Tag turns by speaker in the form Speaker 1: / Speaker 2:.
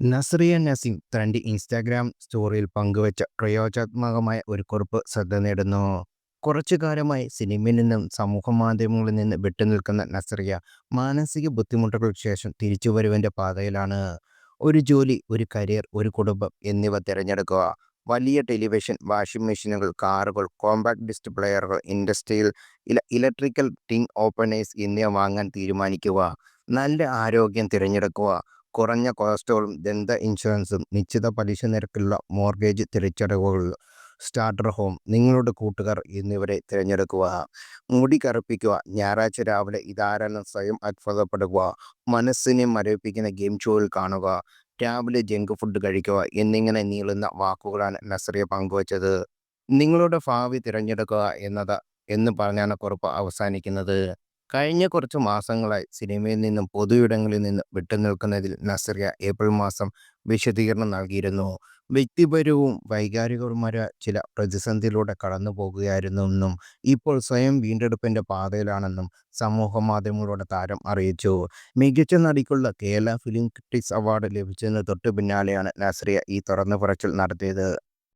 Speaker 1: നസ്രിയ നസീം തന്റെ ഇൻസ്റ്റാഗ്രാം സ്റ്റോറിയിൽ പങ്കുവച്ച പ്രയോജനാത്മകമായ ഒരു കുറിപ്പ് ശ്രദ്ധ നേടുന്നു. കുറച്ചു കാലമായി സിനിമയിൽ നിന്നും സമൂഹ മാധ്യമങ്ങളിൽ നിന്ന് വിട്ടുനിൽക്കുന്ന നസ്രിയ മാനസിക ബുദ്ധിമുട്ടുകൾക്ക് ശേഷം തിരിച്ചുവരവിന്റെ പാതയിലാണ്. ഒരു ജോലി, ഒരു കരിയർ, ഒരു കുടുംബം എന്നിവ തിരഞ്ഞെടുക്കുക. വലിയ ടെലിവിഷൻ, വാഷിംഗ് മെഷീനുകൾ, കാറുകൾ, കോമ്പാക്ട് ഡിസ്ക് പ്ലെയറുകൾ, ഇൻഡസ്ട്രിയൽ ഇലക്ട്രിക്കൽ ടിങ് ഓപ്പണേഴ്സ് എന്നിവ വാങ്ങാൻ തീരുമാനിക്കുക. നല്ല ആരോഗ്യം തിരഞ്ഞെടുക്കുക. കുറഞ്ഞ കൊളസ്ട്രോളും ദന്ത ഇൻഷുറൻസും നിശ്ചിത പലിശ നിരക്കിലുള്ള മോർഗേജ് തിരിച്ചടവുകളും സ്റ്റാർട്ടർ ഹോം നിങ്ങളുടെ കൂട്ടുകാർ എന്നിവരെ തിരഞ്ഞെടുക്കുക. മുടി കറുപ്പിക്കുക. ഞായറാഴ്ച രാവിലെ ഇതാരാണ് സ്വയം അത്ഭുതപ്പെടുക. മനസ്സിനെ മരവിപ്പിക്കുന്ന ഗെയിം ഷോയിൽ കാണുക. രാവിലെ ജങ്ക് ഫുഡ് കഴിക്കുക എന്നിങ്ങനെ നീളുന്ന വാക്കുകളാണ് നസ്രിയ പങ്കുവച്ചത്. നിങ്ങളുടെ ഭാവി തിരഞ്ഞെടുക്കുക എന്നത് എന്ന് പറഞ്ഞാണ് കുറിപ്പ് അവസാനിക്കുന്നത്. കഴിഞ്ഞ കുറച്ച് മാസങ്ങളായി സിനിമയിൽ നിന്നും പൊതുയിടങ്ങളിൽ നിന്നും വിട്ടുനിൽക്കുന്നതിൽ നസ്രിയ ഏപ്രിൽ മാസം വിശദീകരണം നൽകിയിരുന്നു. വ്യക്തിപരവും വൈകാരികവുമായ ചില പ്രതിസന്ധിയിലൂടെ പ്രതിസന്ധികളിലൂടെ കടന്നുപോകുകയായിരുന്നെന്നും ഇപ്പോൾ സ്വയം വീണ്ടെടുപ്പിന്റെ പാതയിലാണെന്നും സമൂഹ മാധ്യമങ്ങളുടെ താരം അറിയിച്ചു. മികച്ച നടിക്കുള്ള കേരള ഫിലിം ക്രിറ്റിക്സ് അവാർഡ് ലഭിച്ചതിന് തൊട്ടു പിന്നാലെയാണ് നസ്രിയ ഈ തുറന്നു പറച്ചിൽ നടത്തിയത്.